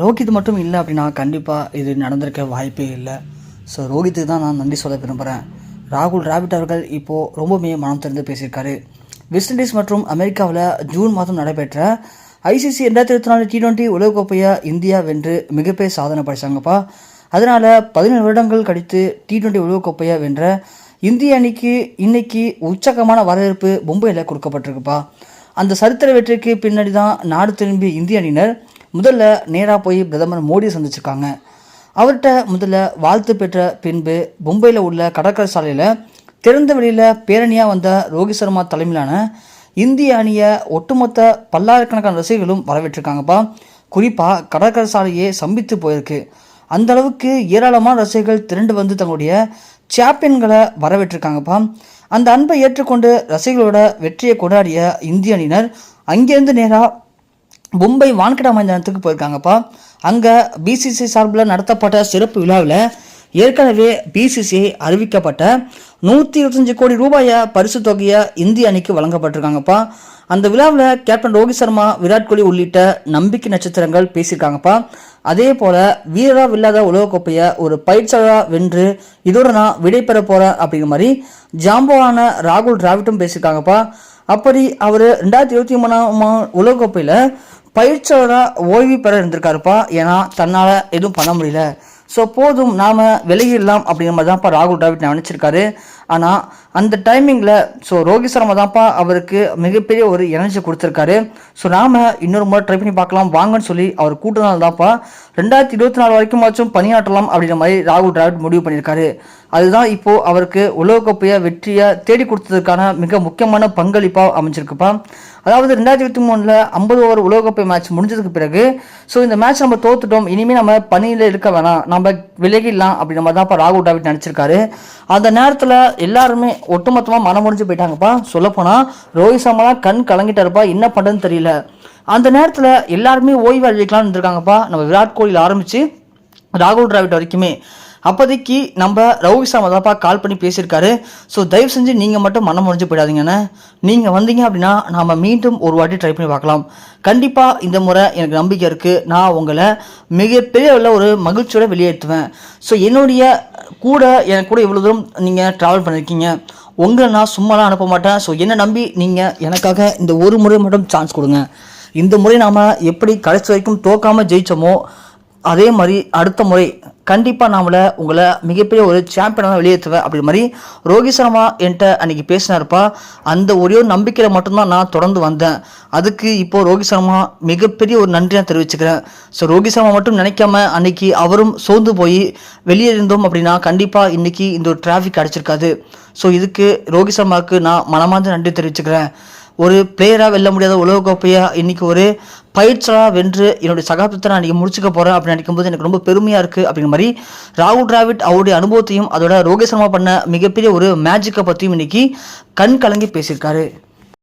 ரோஹித் மட்டும் இல்லை அப்படின்னா கண்டிப்பாக இது நடந்திருக்க வாய்ப்பே இல்லை. ஸோ ரோஹித்துக்கு தான் நான் நன்றி சொல்ல விரும்புகிறேன் ராகுல் டிராவிட் அவர்கள் இப்போது ரொம்பவுமே மனம் திறந்து பேசியிருக்காரு. வெஸ்ட் இண்டீஸ் மற்றும் அமெரிக்காவில் ஜூன் மாதம் நடைபெற்ற ஐசிசி ரெண்டாயிரத்தி இருபத்தி நாலு டி டுவெண்ட்டி உலகக்கோப்பையை இந்தியா வென்று மிகப்பெரிய சாதனை படைச்சாங்கப்பா. அதனால் பதினேழு வருடங்கள் கழித்து டி டுவெண்ட்டி உலகக்கோப்பையை வென்ற இந்திய அணிக்கு இன்னைக்கு உற்சாகமான வரவேற்பு மும்பையில் கொடுக்கப்பட்டிருக்குப்பா. அந்த சரித்திர வெற்றிக்கு பின்னாடி தான் நாடு திரும்பிய இந்திய அணியினர் முதல்ல நேராக போய் பிரதமர் மோடி சந்திச்சிருக்காங்க. அவர்கிட்ட முதல்ல வாழ்த்து பெற்ற பின்பு மும்பையில் உள்ள கடற்கரை சாலையில் திறந்த வெளியில் பேரணியாக வந்த ரோஹித் சர்மா தலைமையிலான இந்திய அணியை ஒட்டுமொத்த பல்லாயிரக்கணக்கான ரசிகர்களும் வரவேற்றிருக்காங்கப்பா. குறிப்பாக கடற்கரை சாலையே சம்பித்து போயிருக்கு. அந்த அளவுக்கு ஏராளமான ரசிகர்கள் திரண்டு வந்து தங்களுடைய சாம்பியன்களை வரவேற்றிருக்காங்கப்பா. அந்த அன்பை ஏற்றுக்கொண்டு ரசிகர்களோட வெற்றியை கொண்டாடிய இந்திய அணியினர் அங்கேருந்து நேராக மும்பை வான்கடா மைதானத்துக்கு போயிருக்காங்கப்பா. அங்கே பிசிசி சார்பில் நடத்தப்பட்ட சிறப்பு விழாவில் ஏற்கனவே பிசிசிஐ அறிவிக்கப்பட்ட நூற்றி இருபத்தஞ்சு கோடி ரூபாயை பரிசு தொகையை இந்திய அணிக்கு வழங்கப்பட்டிருக்காங்கப்பா. அந்த விழாவில் கேப்டன் ரோஹித் சர்மா விராட் கோலி உள்ளிட்ட நம்பிக்கை நட்சத்திரங்கள் பேசியிருக்காங்கப்பா. அதே போல் வீரராக இல்லாத உலகக்கோப்பையை ஒரு பயிற்சியாளராக வென்று இதோட நான் விடைபெற போகிறேன் அப்படிங்கிற மாதிரி ஜாம்பவான ராகுல் டிராவிட்டும் பேசியிருக்காங்கப்பா. அப்படி அவர் ரெண்டாயிரத்தி இருபத்தி மூணாம் உலகக்கோப்பையில் பயிற்சியாளராக ஓய்வு பெற இருந்திருக்காருப்பா. ஏன்னா தன்னால் எதுவும் பண்ண முடியல. ஸோ போதும் நாம் விலகிடலாம் அப்படிங்கிற மாதிரி தான்ப்பா ராகுல் டிராவிட் நினச்சிருக்காரு. ஆனால் அந்த டைமிங்கில் ஸோ ரோஹித் சர்மா தான்ப்பா அவருக்கு மிகப்பெரிய ஒரு எனர்ஜி கொடுத்துருக்காரு. ஸோ நாம் இன்னொரு முறை ட்ரை பண்ணி பார்க்கலாம். வாங்கன்னு சொல்லி அவர் கூட்டினால் தான்ப்பா ரெண்டாயிரத்தி இருபத்தி நாலு வரைக்கும் வரைக்குமாச்சும் பணியாற்றலாம் அப்படின்ற மாதிரி ராகுல் டிராவிட் முடிவு பண்ணியிருக்காரு. அதுதான் இப்போது அவருக்கு உலகக்கோப்பையை வெற்றியை தேடி கொடுத்ததுக்கான மிக முக்கியமான பங்களிப்பாக அமைஞ்சிருக்குப்பா. அதாவது ரெண்டாயிரத்தி இருபத்தி மூணில் ஐம்பது ஓவர் உலகக்கோப்பை மேட்ச் முடிஞ்சதுக்கு பிறகு ஸோ இந்த மேட்ச் நம்ம தோத்துட்டோம். இனிமேல் நம்ம பணியில் இருக்க வேணாம். நம்ம விலகிடலாம் அப்படின்ற மாதிரி தான்ப்பா ராகுல் டிராவிட் நினச்சிருக்காரு. அந்த நேரத்தில் எல்லாருமே ஒட்டுமொத்தமாக மனம் முடிஞ்சு போயிட்டாங்கப்பா. சொல்லப்போனால் ரோஹித் சர்மாலாம் கண் கலங்கிட்டாருப்பா. என்ன பண்ணுறதுன்னு தெரியல. அந்த நேரத்தில் எல்லாருமே ஓய்வு அழிக்கலாம்னு இருந்திருக்காங்கப்பா. நம்ம விராட் கோலியில் ஆரம்பித்து ராகுல் டிராவிட் வரைக்குமே. அப்போதைக்கு நம்ம ரோஹித் சர்மா தான்ப்பா கால் பண்ணி பேசியிருக்காரு. ஸோ தயவு செஞ்சு நீங்கள் மட்டும் மனம் முடிஞ்சு போயிடாதீங்கண்ணே நீங்கள் வந்தீங்க அப்படின்னா நாம் மீண்டும் ஒரு வாட்டி ட்ரை பண்ணி பார்க்கலாம். கண்டிப்பாக இந்த முறை எனக்கு நம்பிக்கை இருக்குது நான் உங்களை மிகப்பெரிய உள்ள ஒரு மகிழ்ச்சியோட வெளியேற்றுவேன். ஸோ என்னுடைய கூட எனக்கு கூட இவ்வளோ தூரம் நீங்கள் ட்ராவல் பண்ணியிருக்கீங்க உங்களை நான் சும்மாலாம் அனுப்ப மாட்டேன். ஸோ என்னை நம்பி நீங்கள் எனக்காக இந்த ஒரு முறை மட்டும் சான்ஸ் கொடுங்க. இந்த முறை நாம் எப்படி கடைசி வரைக்கும் தோக்காமல் ஜெயிச்சோமோ அதே மாதிரி அடுத்த முறை கண்டிப்பாக நாமள உங்களை மிகப்பெரிய ஒரு சாம்பியனாக வெளியேற்றுவேன் அப்படி மாதிரி ரோஹித் சர்மா என்கிட்ட அன்னைக்கு பேசினாருப்பா. அந்த ஒரே ஒரு நம்பிக்கையில் மட்டும்தான் நான் தொடர்ந்து வந்தேன். அதுக்கு இப்போது ரோஹித் சர்மா மிகப்பெரிய ஒரு நன்றி நான் தெரிவிச்சுக்கிறேன். ஸோ ரோஹித் சர்மா மட்டும் நினைக்காம அன்னைக்கு அவரும் சோர்ந்து போய் வெளியே இருந்தோம் அப்படின்னா கண்டிப்பாக இன்னைக்கு இந்த ஒரு டிராஃபிக் அடிச்சிருக்காது. ஸோ இதுக்கு ரோஹித் சர்மாவுக்கு நான் மனமார்ந்த நன்றி தெரிவிச்சுக்கிறேன். ஒரு பிளேயராக வெல்ல முடியாத உலகக்கோப்பையாக இன்றைக்கி ஒரு பயிற்சியாக வென்று என்னுடைய சகாப்தத்தை நான் இன்றைக்கி முடிச்சுக்க போகிறேன் அப்படின்னு நினைக்கும்போது எனக்கு ரொம்ப பெருமையாக இருக்குது அப்படிங்கிற மாதிரி ராகுல் டிராவிட் அவருடைய அனுபவத்தையும் அதோட ரோகேஷ் சர்மா பண்ண மிகப்பெரிய ஒரு மேஜிக்கை பற்றியும் இன்னைக்கு கண் கலங்கி பேசியிருக்காரு.